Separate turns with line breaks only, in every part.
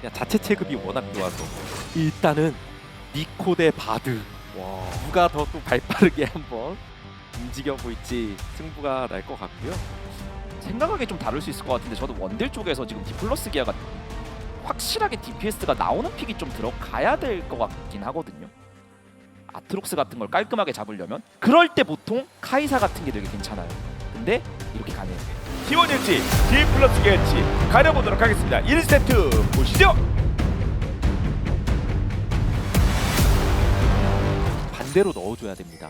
그냥 자체 체급이 워낙 좋아서 일단은 니코 대 바드 누가 더 또 발빠르게 한번 움직여 볼지 승부가 날 것 같고요.
생각하기 좀 다를 수 있을 것 같은데 저도 원딜 쪽에서 지금 디플러스 기아가 확실하게 DPS가 나오는 픽이 좀 들어가야 될 것 같긴 하거든요. 아트록스 같은 걸 깔끔하게 잡으려면 그럴 때 보통 카이사 같은 게 되게 괜찮아요. 근데 이렇게 가네요.
T1일지 D 플러스 게일지 가려보도록 하겠습니다. 1세트 보시죠.
반대로 넣어줘야 됩니다.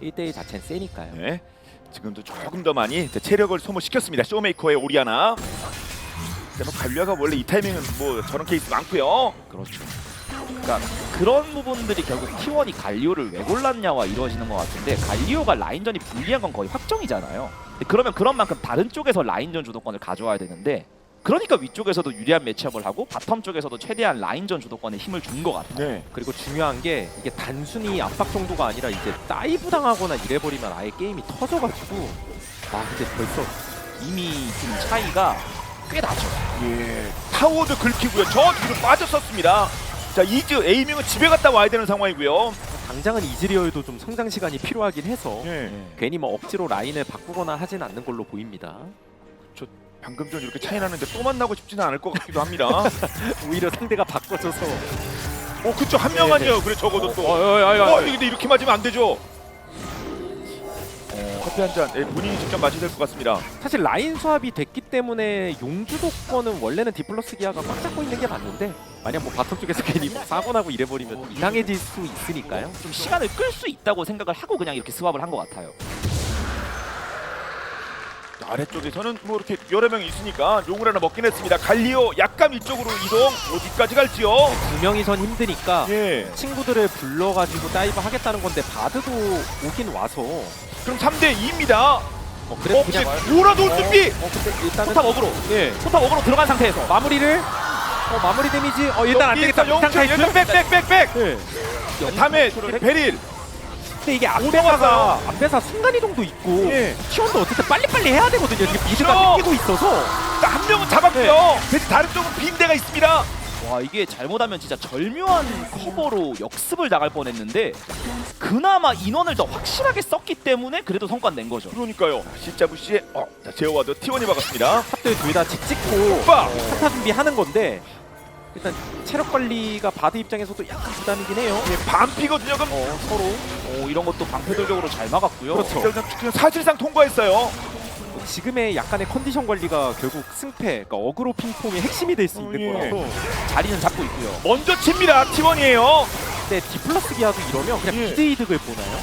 1대1 자체는 세니까요.
네. 지금도 조금 더 많이 체력을 소모시켰습니다. 쇼메이커의 오리아나. 근데 뭐 갈리아가 원래 이 타이밍은 뭐 저런 케이스 많고요.
그렇죠. 그러니까 그런 부분들이 결국 T1이 갈리오를 왜 골랐냐와 이루어지는 것 같은데 갈리오가 라인전이 불리한 건 거의 확정이잖아요. 근데 그러면 그런 만큼 다른 쪽에서 라인전 주도권을 가져와야 되는데 그러니까 위쪽에서도 유리한 매치업을 하고 바텀 쪽에서도 최대한 라인전 주도권에 힘을 준 것 같아요.
네.
그리고 중요한 게 이게 단순히 압박 정도가 아니라 이제 다이브 당하거나 이래버리면 아예 게임이 터져가지고 아 근데 벌써
이미 좀 차이가 꽤 나죠.
예. 타워도 긁히고요. 저 뒤로 빠졌었습니다. 자 이즈 에이밍은 집에 갔다 와야 되는 상황이고요.
당장은 이즈리얼도 좀 성장 시간이 필요하긴 해서
예.
괜히 뭐 억지로 라인을 바꾸거나 하진 않는 걸로 보입니다.
방금 전 이렇게 차이 나는데 또 만나고 싶지는 않을 것 같기도 합니다.
오히려 상대가 바꿔줘서
어 그쵸 한 명만요. 그래 적어도 또. 어 근데 이렇게 맞으면 안 되죠. 어, 커피 한 잔 예, 본인이 직접 마셔야 될 것 같습니다.
사실 라인 수합이 됐기 때문에 용주도권은 원래는 디플러스 기아가 꽉 잡고 있는 게 맞는데 만약 뭐 바텀 쪽에서 괜히 뭐 사고 나고 이래버리면 이상해질 수 있으니까요.
좀 시간을 끌 수 있다고 생각을 하고 그냥 이렇게 스왑을 한 것 같아요.
아래쪽에서는 뭐 이렇게 여러 명이 있으니까 용을 하나 먹긴 했습니다. 갈리오 약간 이쪽으로 이동 어디까지 갈지요?
두 명이선 힘드니까
예.
친구들을 불러가지고 다이브 하겠다는 건데 바드도 오긴 와서
그럼 3대 2입니다.
어, 그래도
어,
그냥
혹시 몰아놓을 준비.
어 근데 일단은
포탑 어그로,
예
포탑 어그로 들어간 상태에서
마무리를 어 마무리 데미지 어 일단 안 되겠다
일단
탈출
백백백백.
예
다음에 베릴.
근데 이게 앞배사가 앞배사 순간 이동도 있고
예.
티원도 어쨌든 빨리빨리 해야 되거든요 지금 미드가
그렇죠.
끊기고 있어서
한 명은 잡았고요. 대신 다른 쪽은 빈 데가 있습니다.
와 이게 잘못하면 진짜 절묘한 커버로 역습을 나갈 뻔했는데 그나마 인원을 더 확실하게 썼기 때문에 그래도 성과는 낸 거죠.
그러니까요. 시자부 씨의 어, 자, 제어와도 T1이 막았습니다.
탑들 둘다직 찍고
오빠.
타타 준비하는 건데 일단 체력 관리가 바드 입장에서도 약간 부담이긴 해요
예, 반피거든요. 그럼
어, 서로 어, 이런 것도 방패돌격으로 잘 막았고요.
그렇죠.
그냥 사실상 통과했어요.
지금의 약간의 컨디션 관리가 결국 승패 그러니까 어그로 핑퐁의 핵심이 될수
어,
있는
예.
거라서
자리는 잡고 있고요.
먼저 칩니다. T1이에요.
근데 디플러스 기아도 이러면 그냥
예.
미드 이득을 보나요?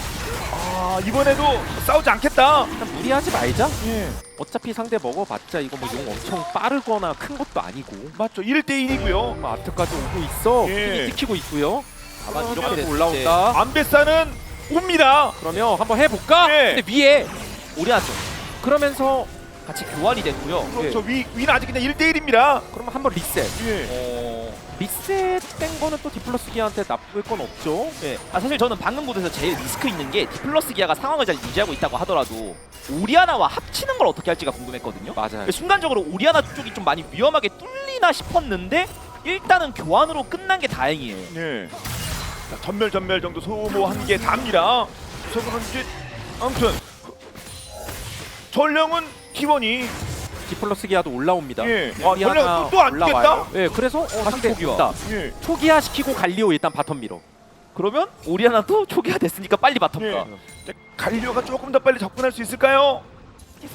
아, 이번에도 싸우지 않겠다.
그냥 무리하지 말자
예.
어차피 상대 먹어봤자 이거 뭐 용 엄청 빠르거나 큰 것도 아니고
맞죠. 1대 1이고요.
뭐 아트까지 오고 있어
예.
핀이 찍히고 있고요
다만
어,
이렇게 됐을 때
올라온다
안베사는 옵니다.
그러면 한번 해볼까?
예.
근데 위에
오리아죠.
그러면서
같이 교환이 됐고요.
그렇죠. 위 위는 아직 그냥 1대 1입니다.
그러면 한번 리셋
예.
어,
리셋된 거는 또 디플러스 기아한테 나쁠 건 없죠
예. 아, 사실 저는 방금 보드에서 제일 리스크 있는 게 디플러스 기아가 상황을 잘 유지하고 있다고 하더라도 오리아나와 합치는 걸 어떻게 할지가 궁금했거든요.
맞아요
순간적으로 오리아나 쪽이 좀 많이 위험하게 뚫리나 싶었는데 일단은 교환으로 끝난 게 다행이에요.
예. 자, 전멸 전멸 정도 소모한 게 답니다. 그래서 그런지 아무튼 전령은 T1이
디플러스 기아도 올라옵니다
예.
네,
아,
하나
또- 또안
올라와요. 예, 그래서 어, 상대
초기화.
초기화
예.
초기화 시키고 갈리오 일단 바텀 밀어
그러면 오리아나도 초기화 됐으니까 빨리 바텀
예.
가.
자, 갈리오가 조금 더 빨리 접근할 수 있을까요?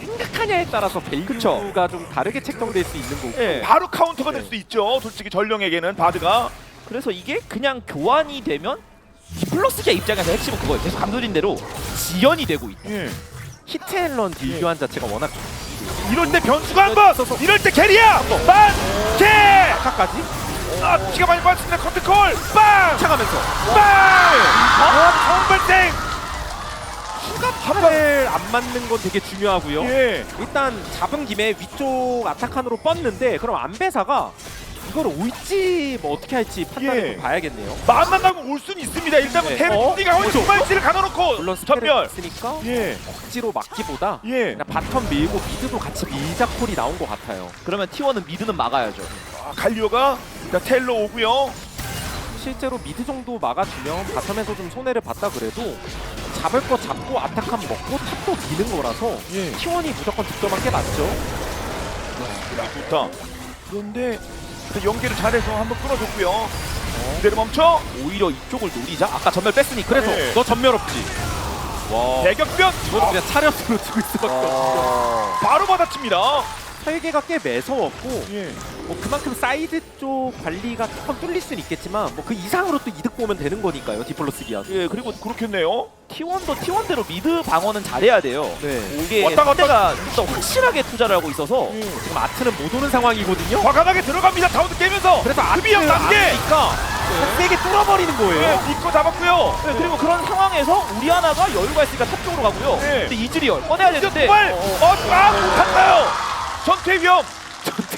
생각하냐에 따라서 밸류가 좀 다르게 책정될 수 있는 거고
예.
바로 카운터가 될수 있죠. 솔직히 전령에게는 바드가
그래서 이게 그냥 교환이 되면 디플러스 기아 입장에서 핵심은 그거예요. 계속 감독인 대로 지연이 되고 있다.
예.
히트앤런 딜교환 자체가 워낙
이럴 때 변수가 한 번, 이럴 때 캐리야, 만개.
아까까지
아, 피가 많이 빠졌습니다. 커트콜, 빵,
차가면서
빵. 아, 정발생.
화를 안 맞는 건 되게 중요하고요
예.
일단 잡은 김에 위쪽 아타칸으로 뻗는데 그럼 안배사가 이걸 올지 뭐 어떻게 할지 판단을
예.
좀 봐야겠네요.
마음만 가면 올 수는 있습니다. 일단
네.
테르티가
어?
어? 두발치를 가둬놓고
물론 스펠을
전멸.
있으니까
예,
억지로 막기보다
예.
그냥 바텀 밀고 미드도 같이 밀자 콜이 나온 것 같아요.
그러면 T1은 미드는 막아야죠.
아, 갈리오가 자, 텔로 오고요.
실제로 미드 정도 막아주면 바텀에서 좀 손해를 봤다 그래도 잡을 거 잡고 아타칸 먹고 탑도 미는 거라서
예.
T1이 무조건 득점한 게 맞죠.
좋다. 그런데 그 연계를 잘해서 한번 끊어줬고요. 그대로 멈춰.
오히려 이쪽을 노리자. 아까 전멸 뺐으니까.
그래서
네.
너 전멸 없지. 와.
대격변
이건 그냥 차렷으로 두고 수밖에 없어.
바로 받아칩니다.
설계가 꽤 매서웠고
예.
뭐 그만큼 사이드 쪽 관리가 조금 뚫릴 수는 있겠지만 뭐 그 이상으로 또 이득 보면 되는 거니까요. 디플러스 기아.
예, 그리고
그렇겠네요.
T1도 T1대로 미드 방어는 잘해야 돼요.
네.
이게
왔다 갔다.
상대가 일단 확실하게 투자를 하고 있어서
지금 아트는 못 오는 상황이거든요.
과감하게 들어갑니다. 다운드 깨면서.
그래서 아트
급이 형 단계.
안니까 세게 뚫어버리는 거예요.
네, 믿고 잡았고요.
네, 그리고 그런 상황에서 우리아나가 여유가 있으니까 탑 쪽으로 가고요.
네.
근데 이즈리얼 꺼내야 되는데
정말 어, 아, 못했어요. 위험.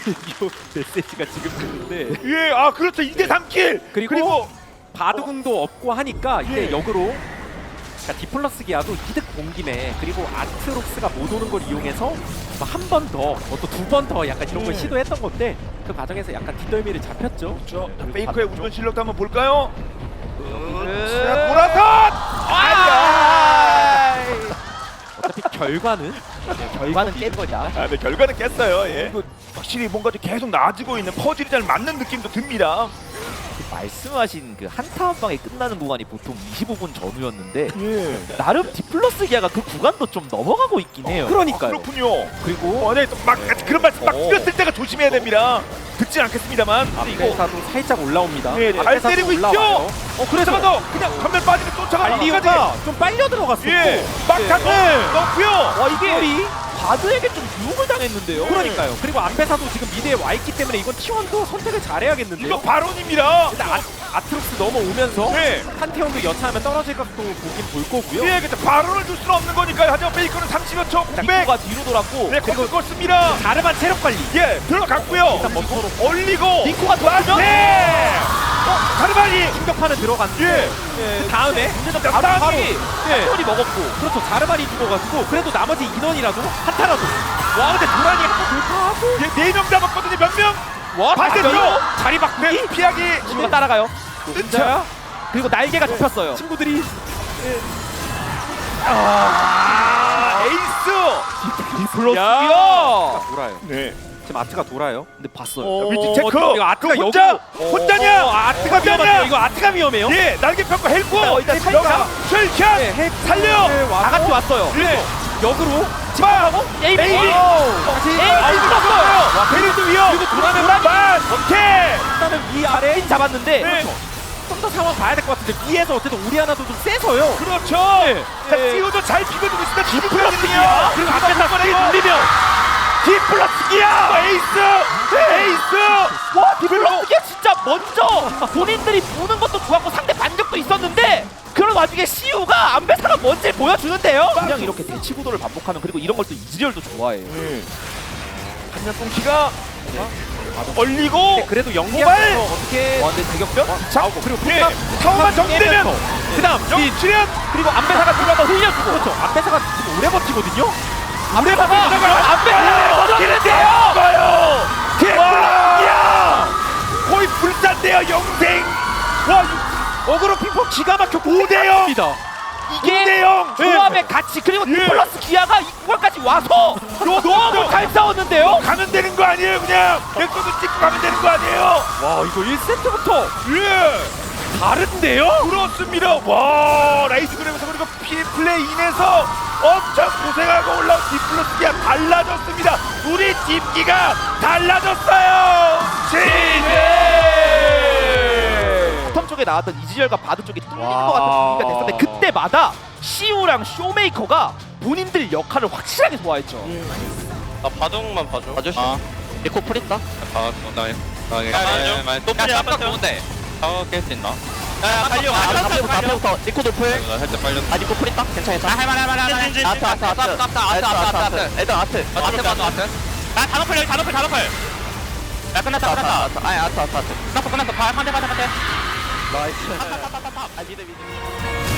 이 메시지가 지금 뜨는데
예, 아 그렇죠. 2대 3킬.
그리고
그리고
바드궁도 없고 하니까 이때
예.
역으로 그러니까 디플러스 기아도 이득 본 김에 그리고 아트록스가 못 오는 걸 이용해서 뭐한번 더, 뭐또두 번 더 약간 이런 걸
예.
시도했던 건데 그 과정에서 약간 뒷덜미를 잡혔죠.
저 페이커의 우전 실력도 한번 볼까요?
네.
자, 보라선! 아야!
어차피 결과는
결과는 깬 거다.
아, 네, 결과는 깼어요. 예. 이거 확실히 뭔가 좀 계속 나아지고 있는 퍼즐이 잘 맞는 느낌도 듭니다.
말씀하신 그 한타 한 방에 끝나는 구간이 보통 25분 전후였는데
예.
나름 디플러스 기아가 그 구간도 좀 넘어가고 있긴 해요.
그러니까요.
그렇군요.
그리고
어, 네, 또막 그런 말씀 막
어.
뛰었을 때가 조심해야 됩니다. 듣진 않겠습니다만. 근데 이거
살짝 올라옵니다.
네, 잘
앞에서도
때리고 있죠?
올라와요. 어 그래서
쫓아가서 그냥 전면 빠지고 쫓아가서
알리오가 좀 빨려 들어갔었고
예, 막타고 넣고요.
와 이게 바드에게 좀 유혹을 당했는데요.
그러니까요. 그리고 앞에서도 지금 미드에 와 있기 때문에 이건 T1도 선택을 잘해야겠는데요.
이거 바론입니다.
일단 아, 아트록스 넘어오면서
네.
판테온도 여차하면 떨어질 각도 보긴 볼 거고요.
예, 그쵸. 바론을 줄 수는 없는 거니까요. 하지만 베이커는 30여 초 공백.
닉코가 뒤로 돌았고
네, 그리고 껐습니다.
자르반 체력 관리.
예, 들어갔고요.
일단 멈춰로
올리고.
닉코가 돌아면
네. 어, 가르바니.
충격파는 들어갔는데
예.
그 다음에
문제는
자,
바로
다음이.
바로
예.
콜이 먹었고
그렇죠 자르반이 죽어가지고 그래도 나머지 인원이라도 한타라도 와 근데 도란이 한번 돌파하고
예, 네명 잡았거든요. 몇 명?
와
반대쪽.
자리 바꾸기
네, 피하기.
친구가 따라가요.
혼자야
그리고 날개가 잡혔어요.
친구들이
아, 에이스.
디플러스
야!
돌아요
네.
지금 아트가 돌아요
근데 봤어요.
어,
위치 체크.
어, 이거 아트가
그 혼자
역으로-
혼자냐?
어, 아트가
혼자냐?
위험해요 이거 아트가 위험해요
예, 날개 펴고 헬고.
어, 일단 살짝.
쉘샷.
네, 헬-
살려.
네, 와서
다 같이 왔어요.
예.
역으로
막.
에이비.
에이비.
다시
에이,
아이고,
떴어요.
와, 베리드 위험.
그리고 도란을
만. 오케이.
일단은 위 아래
핀 잡았는데
네.
좀 더 상황 봐야 될 것 같은데 위에서 어쨌든 우리 하나도 좀 세서요
그렇죠. 자,
예.
CEO도 잘 비벼주고 있습니다.
디플러스기야.
그리고 앞에 사건에 돌리며 디플러스 기야. 에이스. 에이스.
와 디플러스가 진짜 먼저 본인들이 보는 것도 좋았고 상대 반격도 있었는데 그런 와중에 시우가 안배사가 뭔지 보여주는데요. 그냥 이렇게 대치 구도를 반복하면 그리고 이런 걸 또 이즈리얼도 좋아해요.
한면 똥키가 얼리고
네, 그래도
모발!
연기하면서 어떻게
와 근데 대격변?
나오고 그리고
예.
포탑
타워만 정리되면
그 다음
영 출연
그리고 안배사가 들어가서 흘려주고
그렇죠 앞에서가 지금 오래 버티거든요
안배사가 안배사가 버티는데요.
가요. 디플러스기야. 거의 불산데요 영생. 와
어그로 핑퐁 기가 막혀
5대 0.
입니다
이게
5대 0.
조합의 가치 그리고
예.
디플러스 기아가 이 구간까지 와서 너무 잘 싸웠는데요.
가면 되는 거 아니에요 그냥 넥서도 찍고 가면 되는 거 아니에요
와 이거 1세트부터
예
다른데요?
그렇습니다 와 라이즈 그램에서 그리고 피 플레이 인해서 엄청 고생하고 올라온 디플러스기가 달라졌습니다 우리 딥기가 달라졌어요 지지
바텀 쪽에 나왔던 이즈리얼과 바드 쪽이 뚫리는
와.
것 같은 분위기가 됐었는데 그때마다 시우랑 쇼메이커가 본인들 역할을 확실하게 소화했죠.
나 바둑만 봐줘.
봐주시.
아,
니코 프린다.
봐, 나, 나,
야,
또 빨리 한번 좋은데. 아, 깰수 있나? 야, 야, 달려.
아, 앞에부터 앞에부터 니코 돌풀.
나 살짝 빨려.
아 니코 프린다. 괜찮아 괜찮아.
할만해, 할만해, 할만해.
아트 아트 아트.
아트, 아트, 아트, 아트, 아트.
애들 아트.
아트 봐도 아트. 나 단어플 여기 단어플 단어플.
야 끝났다 끝났다 아니 아타 아타 아타
끝났어 끝났어 가 한대 가자 한대
나이스 탑탑탑탑탑 아 미드 미드